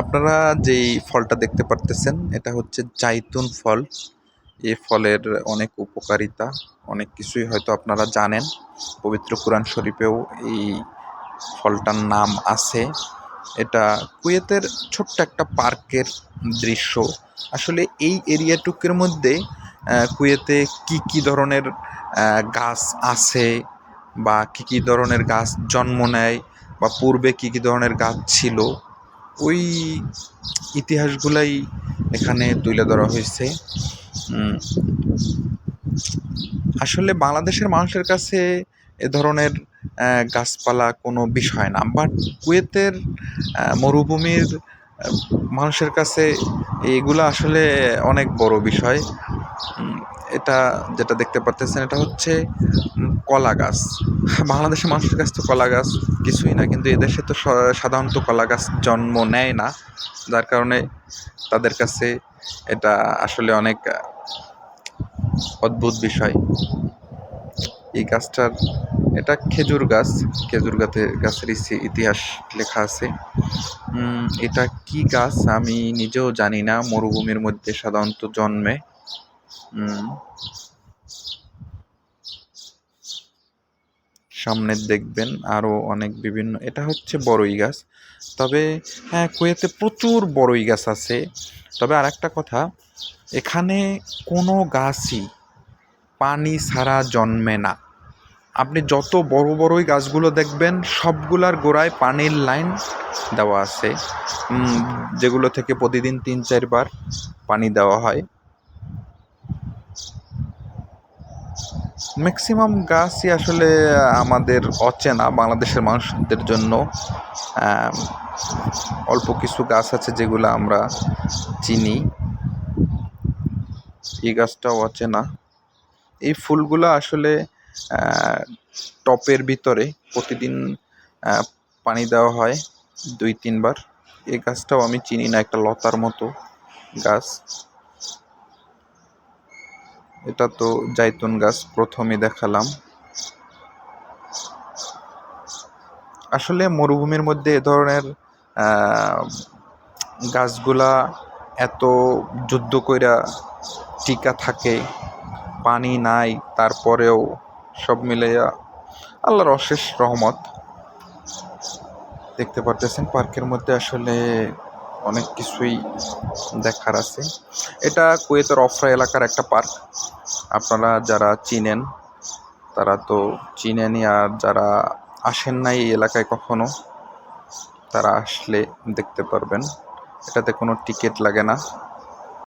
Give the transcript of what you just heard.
আপনারা যেই ফলটা দেখতে পারতেছেন, এটা হচ্ছে জাইতুন ফল। এই ফলের অনেক উপকারিতা, অনেক কিছুই হয়তো আপনারা জানেন। পবিত্র কোরআন শরীফেও এই ফলটার নাম আছে। এটা কুয়েতের ছোট্ট একটা পার্কের দৃশ্য। আসলে এই এরিয়াটুকের মধ্যে কুয়েতে কি কি ধরনের গাছ আছে বা কি কি ধরনের গাছ জন্ম নেয় বা পূর্বে কি কি ধরনের গাছ ছিল ওই ইতিহাসগুলাই এখানে তুলে ধরা হয়েছে। আসলে বাংলাদেশের মানুষের কাছে এ ধরনের গাছপালা কোনো বিষয় না বাট কুয়েতের মরুভূমির মানুষের কাছে এগুলো আসলে অনেক বড় বিষয়। এটা যেটা দেখতে পারতেছেন, এটা হচ্ছে কলা গাছ। বাংলাদেশের মানুষের কাছে তো কলা গাছ কিছুই না, কিন্তু এদেশে তো সাধারণত কলা গাছ জন্ম নেয় না। যার কারণে তাদের কাছে এটা আসলে অনেক অদ্ভুত বিষয়। এই গাছটার, এটা খেজুর গাছ। খেজুর গাছের গাছের ইতিহাস লেখা আছে। এটা কি গাছ আমি নিজেও জানি না। মরুভূমির মধ্যে সাধারণত জন্মে। উম, সামনে দেখবেন আরও অনেক বিভিন্ন এটা হচ্ছে বড়ই গাছ। তবে হ্যাঁ কুয়েতে প্রচুর বড়ই গাছ আছে। তবে আর একটা কথা এখানে কোনো গাছই পানি ছাড়া জন্মে না। আপনি যত বড় বড়ই গাছগুলো দেখবেন সবগুলার গোড়ায় পানির লাইন দেওয়া আছে। যেগুলো থেকে প্রতিদিন তিন চারবার পানি দেওয়া হয়। ম্যাক্সিমাম গাছই আসলে আমাদের অচেনা বাংলাদেশের মানুষদের জন্য অল্প কিছু গাছ আছে যেগুলো আমরা চিনি। এই গাছটাও অচেনা। এই ফুলগুলো আসলে টপের ভিতরে প্রতিদিন পানি দেওয়া হয় দুই তিনবার। এই গাছটাও আমি চিনি না, একটা লতার মতো গাছ এটা তো জাইতুন গাছ প্রথমে দেখালাম। আসলে মরুভূমির মধ্যে এ ধরনের গাছগুলা এত যুদ্ধ কইরা টিকা থাকে, পানি নাই, তারপরেও সব মিলাইয়া আল্লাহর অশেষ রহমত। দেখতে পারতেছেন পার্কের মধ্যে আসলে অনেক কিছুই দেখার আছে। এটা কুয়েতের অফরা এলাকার একটা পার্ক। আপনারা যারা চিনেন, তারা তো চিনেনই। আর যারা আসেন নাই এই এলাকায় কখনো, তারা আসলে দেখতে পারবেন। এটাতে কোনো টিকিট লাগে না।